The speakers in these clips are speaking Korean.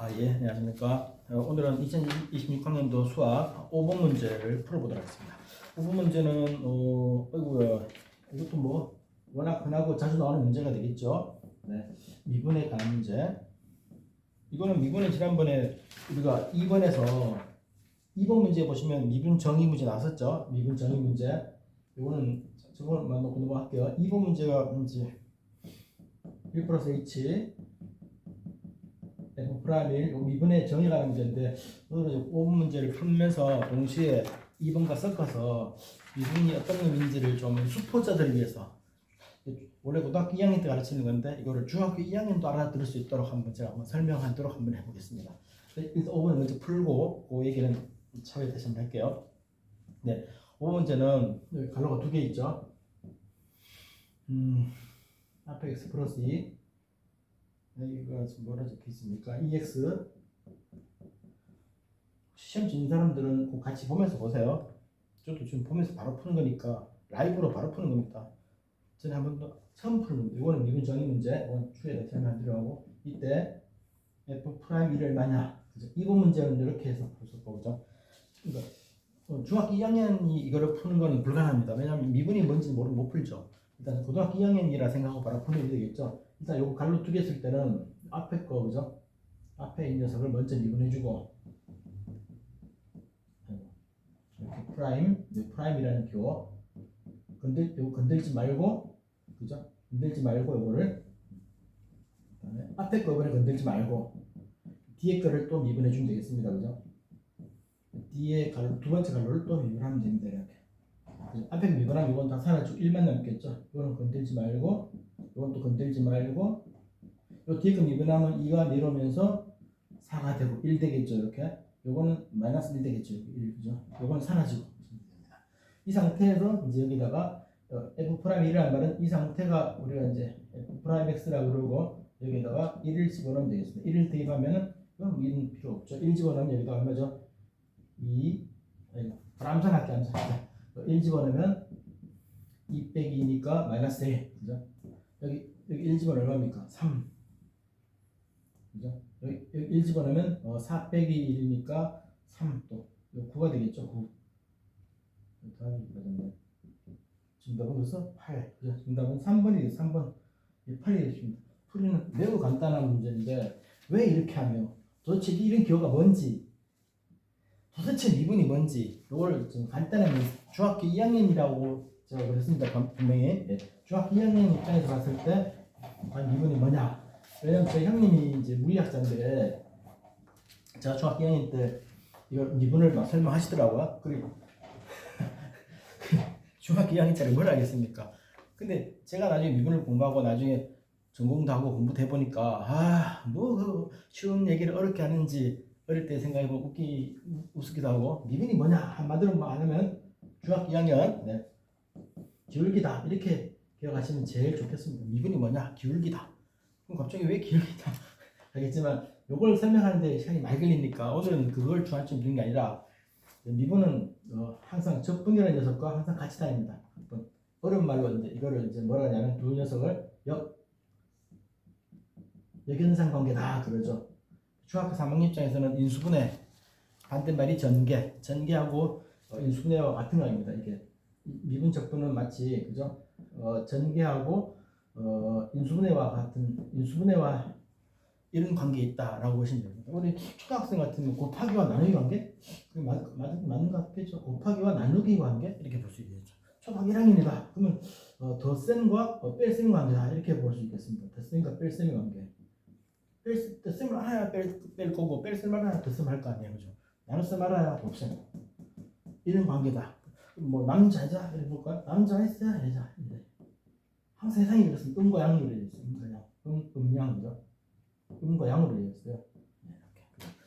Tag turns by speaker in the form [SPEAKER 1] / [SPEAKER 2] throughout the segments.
[SPEAKER 1] 아, 예, 안녕하십니까. 어, 오늘은 2026학년도 수학 5번 문제를 풀어보도록 하겠습니다. 5번 문제는, 어, 어이구야, 이것도 뭐, 워낙 흔하고 자주 나오는 문제가 되겠죠. 네, 미분에 관한 문제. 이거는 미분은 지난번에 우리가 2번에서 2번 문제 보시면 미분 정의 문제 나왔었죠. 미분 정의 문제. 이거는 저거만 놓고 넘어갈게요. 2번 문제가 이제 1 플러스 h 프라임 1 미분의 정의가 문제인데 오늘 이제 5분 문제를 풀면서 동시에 2번과 섞어서 미분이 어떤 의미인지를 좀 수포자들을 위해서 원래 고등학교 2학년 때 가르치는 건데 이거를 중학교 2학년도 알아들을 수 있도록 한번 제가 한번 설명하도록 한번 해보겠습니다. 일단 5번 먼저 풀고 그 얘기는 차후에 다시 한번 할게요. 네, 5번 문제는 여기 갈로가 두 개 있죠. 음, 앞에 x 플러스 2 지금 뭐라 적혀 있습니까? EX 시험 치는 사람들은 꼭 같이 보면서 보세요. 저도 지금 보면서 바로 푸는 거니까 라이브로 바로 푸는 겁니다. 전에 한번더 처음 푸는. 이거는 미분 정의 문제, 이건 추후에 설명 드려가고 이때 f 프라임 1을 마냐? 이번 문제는 이렇게 해서 그죠? 그러니까 어, 중학교 2학년이 이거를 푸는 거는 불가능합니다. 왜냐하면 미분이 뭔지 모르면 못 풀죠. 일단 고등학교 2학년이라 생각하고 바로 풀면 되겠죠. 일단 요거 갈로 두 개 쓸 때는 앞에 거 그죠? 앞에 이 녀석을 먼저 미분해주고 이렇게 프라임, 이 프라임이라는 교 건들 요거 건들지 말고 그죠? 건들지 말고 요거를 그다음에 앞에 거 이번에 건들지 말고 뒤에 거를 또 미분해 주면 되겠습니다, 그죠? 뒤에 갈로 두 번째 갈로를 또 미분하면 됩니다, 이렇게. 앞에 미분하면 이건 다 사라지고 1만 남겠죠? 이거는 건들지 말고 이건 또 건들지 말고 요 뒤에 거 미분하면 2가 내려오면서 4가 되고 1 되겠죠 이렇게? 요거는 마이너스 1 되겠죠 1 그죠? 요거는 사라지고 이 상태에서 이제 여기다가 어, f 프라임 1이라는 말은 이 상태가 우리가 이제 f 프라임 x라고 그러고 여기다가 1을 집어넣으면 되겠습니다. 1을 대입하면은 이건 1은 필요 없죠. 1 집어넣으면 여기다 얼마죠? 2 아이고 암산 할게 암산 1 집어넣으면 2 빼기 2니까 마이너스 1 그죠 여기 여기 1 집어넣으면 얼마입니까? 3 그죠? 여기, 여기 1 집어 넣으면 어, 4 빼기 1이니까 3또. 9가 되겠죠 9 답이 맞았네 정답은 그래서 8 그죠? 정답은 3번이에요 3번. 8이 되십니다. 풀이는 매우 간단한 문제인데 왜 이렇게 하며? 도대체 이런 기호가 뭔지? 도대체 미분이 뭔지? 이걸 좀 간단하게 중학교 2학년이라고 제가 그랬습니다. 분명히. 예. 중학교 2학년 입장에서 봤을 때 과연 미분이 뭐냐. 왜냐면 제 형님이 이제 물리학자인데 제가 중학교 2학년 때 이걸 미분을 막 설명하시더라고요. 그리고 중학교 2학년 짜리 뭘 알겠습니까? 근데 제가 나중에 미분을 공부하고 나중에 전공도 하고 공부도 해보니까 아뭐 쉬운 얘기를 어렵게 하는지 어릴 때 생각해보면 웃기 웃기도 하고 미분이 뭐냐 한마디로 말하면 중학교 2학년 네. 기울기다 이렇게 기억하시면 제일 좋겠습니다. 미분이 뭐냐 기울기다. 그럼 갑자기 왜 기울기다 하겠지만 요걸 설명하는데 시간이 많이 걸리니까 오늘은 그걸 중요점 두는 게 아니라 미분은 어, 항상 적분이라는 녀석과 항상 같이 다닙니다. 어려운 말로 이제 이거를 이제 뭐라 하냐면 두 녀석을 역 역연상 관계다 그러죠. 중학교 3학년 입장에서는 인수분해 반대말이 전개 전개하고 어, 인수분해와 같은 거입니다. 이게 미분 적분은 마치 그죠? 어, 전개하고 어, 인수분해와 같은 인수분해와 이런 관계에 있다라고 보시면 됩니다. 우리 초등학생 같은 곱하기와 나누기 관계 그 맞, 맞, 맞는 것 같겠죠? 곱하기와 나누기 관계 이렇게 볼 수 있겠죠. 초등학교 1학년이다. 그러면 어, 더센과 어, 뺄셈 관계다 이렇게 볼 수 있겠습니다. 더센과 뺄셈 관계. 뺄, 더셈을 알아야 뺄, 뺄 거고 뺄셈 알아야 더셈 할거 아니에요, 그죠? 나눗셈 알아야 곱셈. 이런 관계다. 뭐 남자자 볼까요? 남자 했어야 여자. 이래. 항상 세상이 그렇습니다. 음과 양으로 되어 있어요. 음과 양. 음, 음양이죠. 음과 양으로 되어 있어요. 네, 이렇게.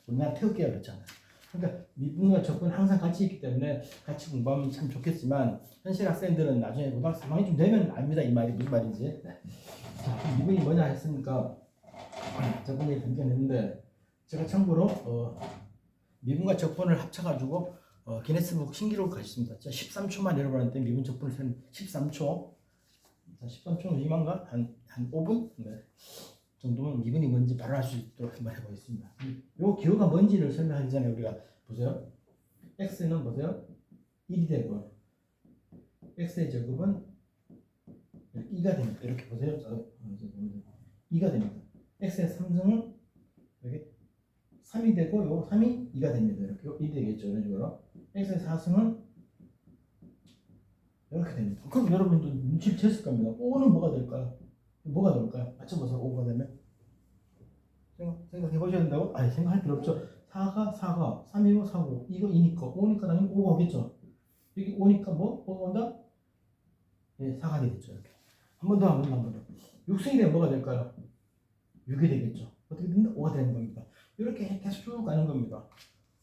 [SPEAKER 1] 우리나라 태극기가 그렇잖아요. 그러니까 미분과 적분 항상 같이 있기 때문에 같이 공부하면 참 좋겠지만 현실 학생들은 나중에 고등학교 3학년쯤 되면 압니다. 이 말이 무슨 말인지. 네. 자, 미분이 뭐냐 했으니까 적분이 변경했는데 제가 참고로 어, 미분과 적분을 합쳐가지고 어, 기네스북 신기록을 가졌습니다. 자, 13초만 여러분한테 미분 적분을 세는 13초. 자, 13초는 이만가? 한, 한 5분? 네. 정도면 미분이 뭔지 바로 알 수 있도록 한번 해보겠습니다. 요 기호가 뭔지를 설명하기 전에 우리가 보세요. x는 보세요. 1이 되고 x의 제곱은 2가 됩니다. 이렇게 보세요. 저, 어, 저, 저, 2가 됩니다. x의 3승은 여기 3이 되고 요 3이 2가 됩니다. 이렇게 요 1이 되겠죠. 이런 식으로. X의 4승은 이렇게 됩니다. 그럼 여러분도 눈치를 챘을 겁니다. 5는 뭐가 될까요? 뭐가 될까요? 맞춰보세요. 5가 되면. 생각, 생각해 보셔야 된다고? 아니, 생각할 필요 없죠. 4가 4가 3이고 4고 이거 2니까 5니까 당연히 5가 오겠죠. 여기 5니까 뭐? 5가 온다? 예, 4가 되겠죠. 이렇게. 한 번 더, 한 번 더, 한 번 더. 6승이 되면 뭐가 될까요? 6이 되겠죠. 어떻게 된다? 5가 되는 겁니다. 이렇게 계속 쭉 가는 겁니다.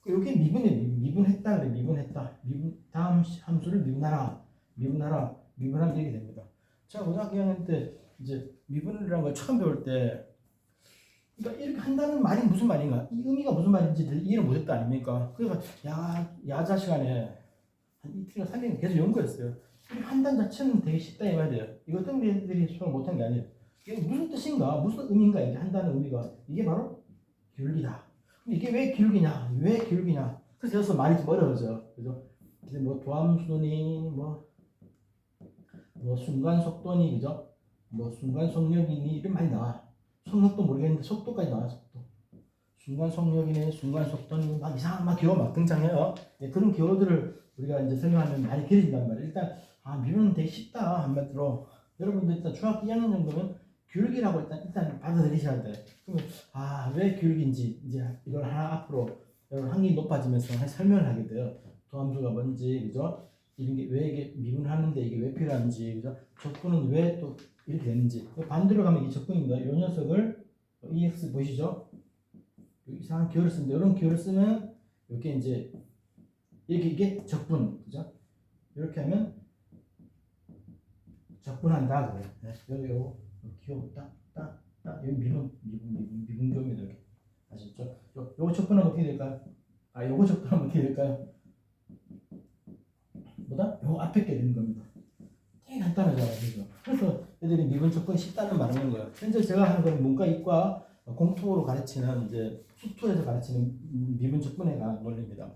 [SPEAKER 1] 여기 미분이 미분했다 그래 미분했다 미분 다음 함수를 미분하라 미분하라 미분하면 이렇게 됩니다. 제가 고등학교 2학년 때 이제 미분이라는 걸 처음 배울 때 그러니까 이렇게 한다는 말이 무슨 말인가 이 의미가 무슨 말인지 이해를 못했다 아닙니까? 그래서 야 야자 시간에 한 이틀이나 3일 계속 연구했어요. 이렇게 한다는 자체는 되게 쉽다 이 말이에요. 이거 어떤 애들이 수업을 못한 게 아니에요. 이게 무슨 뜻인가 무슨 의미인가 이게 한다는 의미가 이게 바로 기울기다. 이게 왜 기울기냐? 왜 기울기냐? 그래서 말이 좀 어려워져. 그죠? 이제 뭐 도함수니 뭐, 뭐 순간 속도니 그죠? 뭐 순간 속력이니 이런 말이 나와. 속력도 모르겠는데 속도까지 나와 속도. 순간 속력이니 순간 속도니 막 이상한 막 기호 막 등장해요. 네, 그런 기호들을 우리가 이제 설명하면 많이 길어진단 말이에요. 일단 아 미분은 되게 쉽다 한마디로. 여러분들 일단 중학교 2학년 정도면 기울기라고 일단 일단 받아들이셔야 돼. 그러면 아왜 기울기인지 이제 이걸 하나 앞으로 여러분 확률이 높아지면서 설명을 하게 돼요. 도함수가 뭔지 그죠? 이런 게 왜 이게 미분하는데 이게 왜 필요한지 그죠? 적분은 왜 또 이렇게 되는지 반대로 가면 이게 적분입니다. 이 녀석을 EX 보시죠? 이상한 기호를 쓰는데 이런 기호를 쓰면 이게 이제 이렇게 이게 적분 그죠? 이렇게 하면 적분한다 그래. 네. 여기 요 기호 딱딱 딱 여기 미분 미분 미분 미분교입니다 이렇게 아시죠? 요 요거 적분하면 어떻게 될까요? 아 요거 적분하면 어떻게 될까요? 뭐다? 요 앞에 게 되는 겁니다. 되게 간단하잖아요, 그죠? 그래서 애들이 미분 적분이 쉽다는 말을 하는 거예요. 현재 제가 하는 건 문과 이과 공통으로 가르치는 이제 수투에서 가르치는 미분 관한 논리입니다.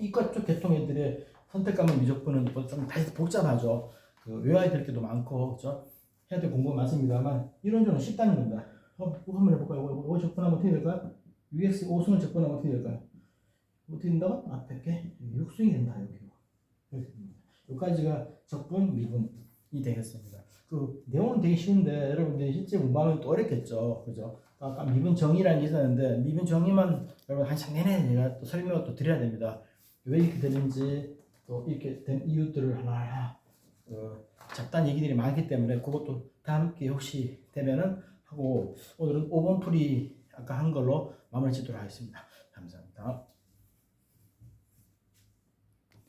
[SPEAKER 1] 이과 쪽 계통 애들의 선택과목 미적분은 뭐좀 다시 복잡하죠. 그 외워야 될 게도 많고, 그죠? 해야 될 공부가 많습니다만 이론적으로 쉽다는 겁니다. 어, 이거 한번 해볼까요? 이거, 이거 적분하면 어떻게 될까요? UX 5승을 적분하면 어떻게 될까요? 어떻게 된다고? 앞에 게 6승이 된다 여기 이렇게 됩니다. 여기까지가 적분 미분이 되겠습니다. 그 내용은 되게 쉬운데 여러분들이 실제 공부하면 또 어렵겠죠, 그죠? 아까 미분 정의라는 게 있었는데 미분 정의만 여러분 한참 내내 제가 또 설명을 또 드려야 됩니다. 왜 이렇게 되는지 또 이렇게 된 이유들을 하나하나 어, 잡다한 얘기들이 많기 때문에 그것도 다음 기회 혹시 되면은 하고 오늘은 5번 풀이 아까 한 걸로 마무리 짓도록 하겠습니다. 감사합니다.